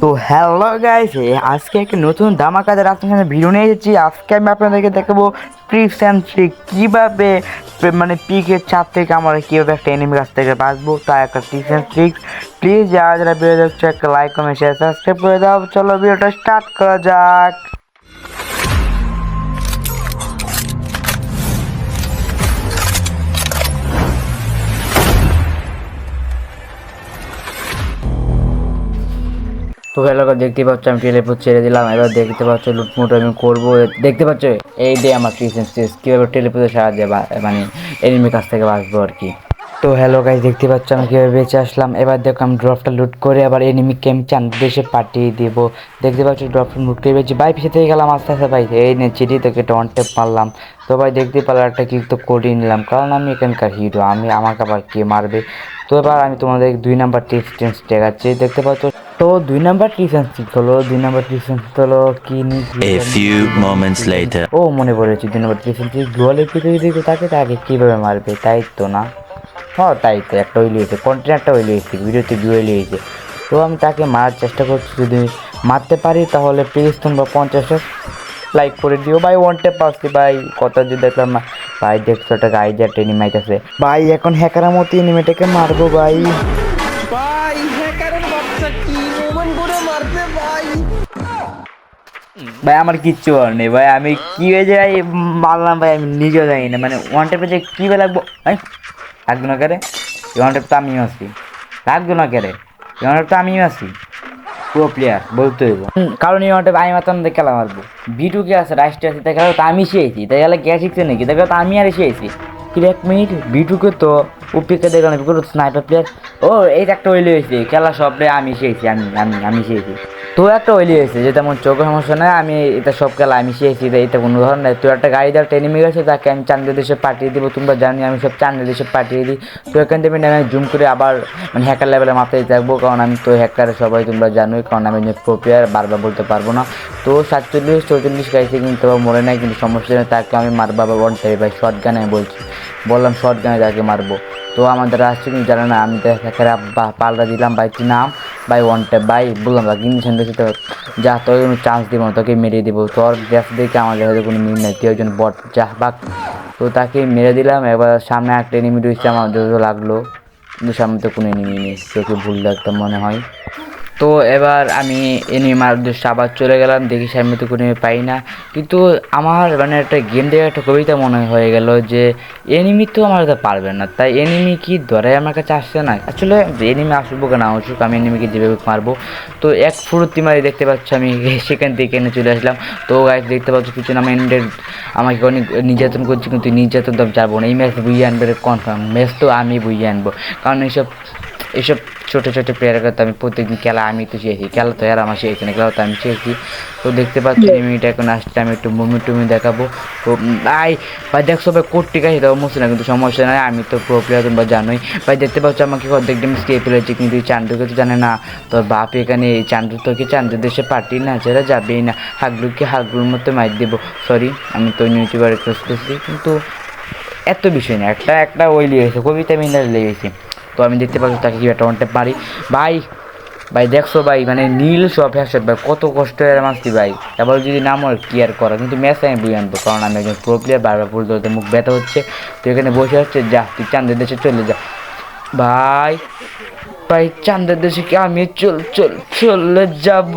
তো hello guys আজকে একটা নতুন ধামাকাদের আপনার সামনে ভিডিও নিয়ে এসেছি। আজকে আমি আপনাদেরকে দেখাবো ট্রিপস অ্যান্ড ট্রিক কীভাবে মানে পিকের চাপ থেকে আমরা কীভাবে একটা এনিমি কাছ থেকে বাঁচবো, তার একটা ট্রিপস অ্যান্ড ট্রিক প্লিজ যারা যারা ভিডিও দেখছ, একটা লাইক কমেন্ট শেয়ার সাবস্ক্রাইব করে দাও। চলো ভিডিওটা স্টার্ট করা যাক। তো হ্যালো দেখতে পাচ্ছ, আমি টেলিপোর্ট ছেড়ে দিলাম। এবার দেখতে পাচ্ছ, লুটমুট আমি করব। দেখতে পাচ্ছ? এই ডে আমার ট্রিক্স ট্রিক্স কীভাবে টেলিপোর্টের সাহায্যে মানে এনিমির কাছ থেকে বাঁচবো আর কি। তো হ্যালো গাইজ দেখতে পাচ্ছ, আমি কীভাবে বেঁচে আসলাম। এবার দেখো, আমি ড্রপটা লুট করে আবার এনিমিকে আমি চান দেশে পাঠিয়ে দিব। দেখতে পাচ্ছ ড্রপটা লুট করে পেয়েছি ভাই, পিছিয়ে গেলাম, আস্তে আস্তে ভাই। এই নিয়ে চিঠি একটা ওয়ান টেপ মারলাম। তো ভাই, দেখতে পেলাম, একটা কিক তো করিয়ে নিলাম। কারণ আমি এখানকার হিরো আমি আমাকে আবার কে মারবে? তো এবার আমি তোমাদের দুই নাম্বার টিপস টিপস দেখাচ্ছি। দেখতে পাচ্ছ তো দুই নাম্বার টিপস ঠিক হলো দুই নাম্বার টিপস হলো কি few moments ও মনে পড়েছে দুই নাম্বার টিপস গোয়ালের ভিতরে যদি তাকে তাকে কীভাবে মারবে? তাই তো না? হ্যাঁ তাই তো একটা ওইলি হয়েছে কন্টেনারটা ওইলি হয়েছে ভিডিওতে ওইলি হয়েছে। তো আমি তাকে মারার চেষ্টা করছি যদি মারতে পারি তাহলে প্লিজ তোমরা পঞ্চাশটা লাইক করে দিও। ভাই ওয়ান টেপ পাচ্ছি ভাই কত যদি দেখলাম না ভাই দেখছ একটা গাড়ি যা ট্রেনি মাইতেছে ভাই এখন হ্যাকারের মতো এনিমেটাকে মারবো ভাই। ভাই হ্যাকারের বাচ্চা কি করে মারতে ভাই? ভাই আমার কিচ্ছু বলার নেই ভাই। আমি কি হয়ে যাই মারলাম ভাই আমি নিজেও জানি না। মানে ওয়ান টেপে যে কী লাগবো ভাই লাগতো না কেরে? ওয়ান টেপ তো আমিও আছি। লাগতো না কেরে? ওয়ান টেপ তো আমিও আছি। প্রো প্লেয়ার বলতে হইব। কারণ এই মাঠে আমি মাত্র দেখে খেলা মারবো। বিটু কে আছে রাষ্ট্র আছে তাকে তো আমি শিখেছি। তাই গেলে গ্যাস শিখছে নাকি? তাকে তো আমি আর শিখেছি। কিন্তু এক মিনিট বিটুকে তো উপিকে দেখলাম স্নাইপার প্লেয়ার ও, এই একটা ওইলে হয়েছে খেলা সবটাই আমি শিখেছি, আমি আমি আমি শিখেছি। তো একটা ওইলি হয়েছে, যে তেমন চোখের সমস্যা নয় আমি এটা সব খেলা আমি শিখেছি এটা কোনো ধরনের নাই। তো একটা গাড়ি দেওয়ার ট্রেনে গেছে, তাকে আমি চান্দের দেশে পাঠিয়ে দিব, তোমরা জানি আমি সব চান্দের দেশে পাঠিয়ে দিই। তো এখান থেকে আমি জুম করে আবার মানে হ্যাকার লেভেলে মাথায় থাকব, কারণ আমি তো হ্যাকারে সবাই তোমরা জানোই, কারণ আমি প্রপিয়ার বারবার বলতে পারব না। তো সাতচল্লিশ, চৌচল্লিশ গাড়িতে কিন্তু মরে নাই, কিন্তু সমস্যা নেই তাকে আমি মারবো, আবার ওয়ান টাইপ ভাই শর্ট গানে বলছি। বললাম শর্ট গানে তাকে মারবো। তো আমাদের রাষ্ট্র কিন্তু জানে না, আমি তো হ্যাকারে পাল্টা দিলাম তুই নাম? ভাই ওয়ান টাইপ ভাই বললাম না কিন্তু শুনতেছি তো যা তোর কোনো চান্স দিব না, তোকে মেরে দিব। তোর গ্যাস দেখে আমাদের হয়তো কোনো মিল নেই, তুই একজন বট, যা বাক তো তাকে মেরে দিলাম, এবার সামনে একটা এনিমি রয়েছে আমার যত লাগল। কিন্তু সামনে তো কোনো এনিমি নেই, তোকে ভুল লাগতো মনে হয়। তো এবার আমি এনিমার উদ্দেশ্যে আবার চলে গেলাম। দেখি সামনে তো কোনো পাই না। কিন্তু আমার মানে একটা গেম দেখে একটা কবিতা মনে হয়ে গেল যে এনিমি তো আমার কাছে পারবে না। তাই এনিমি কি ধরে আমার কাছে আসছে না? আসলে এনিমি আসব কেন আসুক, আমি এনিমিকে যেভাবে মারবো। তো এক ফুরুতি মারি দেখতে পাচ্ছ আমি, সেখান থেকে এনে চলে আসলাম। তো গাইজ দেখতে পাচ্ছ পিছনে আমার এন্ডের আমাকে অনেক নির্যাতন করছি, কিন্তু নির্যাতন তো আমি যাব না। এই ম্যাচ বুঝিয়ে আনবে কনফার্ম ম্যাচ তো আমি বুঝিয়ে আনব। কারণ এইসব এইসব ছোটো ছোটো প্লেয়ারকে তো আমি প্রত্যেকদিন খেলা আমি তো চেয়েছি খেলা তো আর আমার চেয়েছি না খেলা তো আমি চেয়েছি তো দেখতে পাচ্ছি এমিটা এখন আসছে আমি একটু মুভি টুমি দেখাবো। তো ভাই ভাই দেখছ ভাই কোটি কাছে দেওয়া মুছে না কিন্তু সমস্যা নাই আমি তো প্রো প্লেয়ার তোমরা জানোই। ভাই দেখতে পাচ্ছ আমাকে অর্ধেক গেম স্কেপ ফেলেছি কিন্তু এই চান্ডুকে তো জানে না। তোর বাপ এখানে এই চান্ডু তোকে চান্ডু দেশে পার্টি না যারা যাবেই না। হাগলুকে হাগলুর মতো মার দেবো। সরি আমি তো ইউটিউবার রিকোয়েস্ট করছি কিন্তু এত বিষয় না একটা একটা ওই লেগেছে কবিতা মিনার লেগেছে তো আমি দেখতে পাচ্ছি তাকে কি একটা ট্যাপ মারি ভাই ভাই দেখছ ভাই মানে নীল সব হ্যাশট ভাই, কত কষ্ট এর মাসছি ভাই। এবার যদি না কি আর করা কিন্তু ম্যাচ আমি বুঝে আনব কারণ আমি একজন প্রো প্লেয়ার বারবার ফুল ধরতে মুখ ব্যথা হচ্ছে। তো এখানে বসে হচ্ছে যা, তুই চান্দের দেশে চলে যা। ভাই ভাই চান্দের দেশে কি আমি চল চল, চলে যাব?